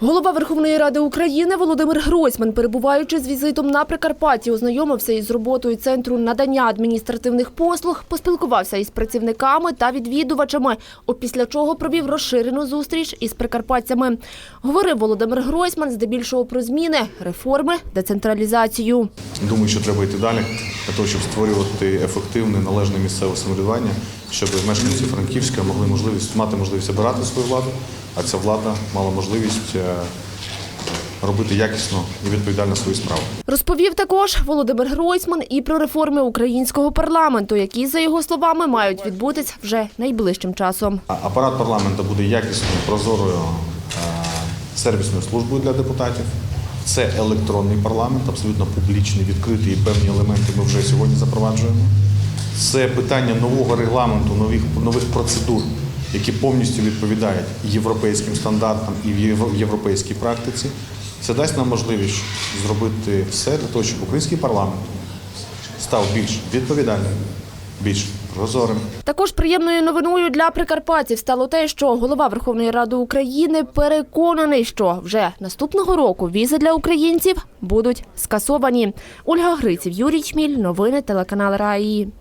Голова Верховної Ради України Володимир Гройсман, перебуваючи з візитом на Прикарпатті, ознайомився із роботою центру надання адміністративних послуг, поспілкувався із працівниками та відвідувачами, опісля чого провів розширену зустріч із прикарпатцями. Говорив Володимир Гройсман здебільшого про зміни, реформи, децентралізацію. Думаю, що треба йти далі для того, щоб створювати ефективне належне місцеве самоврядування, щоб мешканці Франківська могли можливість мати можливість обирати свою владу, а ця влада мала можливість е, робити якісно і відповідально свою справу. Розповів також Володимир Гройсман і про реформи українського парламенту, які, за його словами, мають відбутись вже найближчим часом. Апарат парламенту буде якісною, прозорою е, сервісною службою для депутатів. Це електронний парламент, абсолютно публічний, відкритий і певні елементи ми вже сьогодні запроваджуємо. Це питання нового регламенту, нових, нових процедур, які повністю відповідають європейським стандартам і європейській практиці. Це дасть нам можливість зробити все для того, щоб український парламент став більш відповідальним, більш прозорим, Також приємною новиною для прикарпатців стало те, що голова Верховної Ради України переконаний, що вже наступного року візи для українців будуть скасовані. Ольга Гриців, Юрій Чміль, новини телеканал Раї.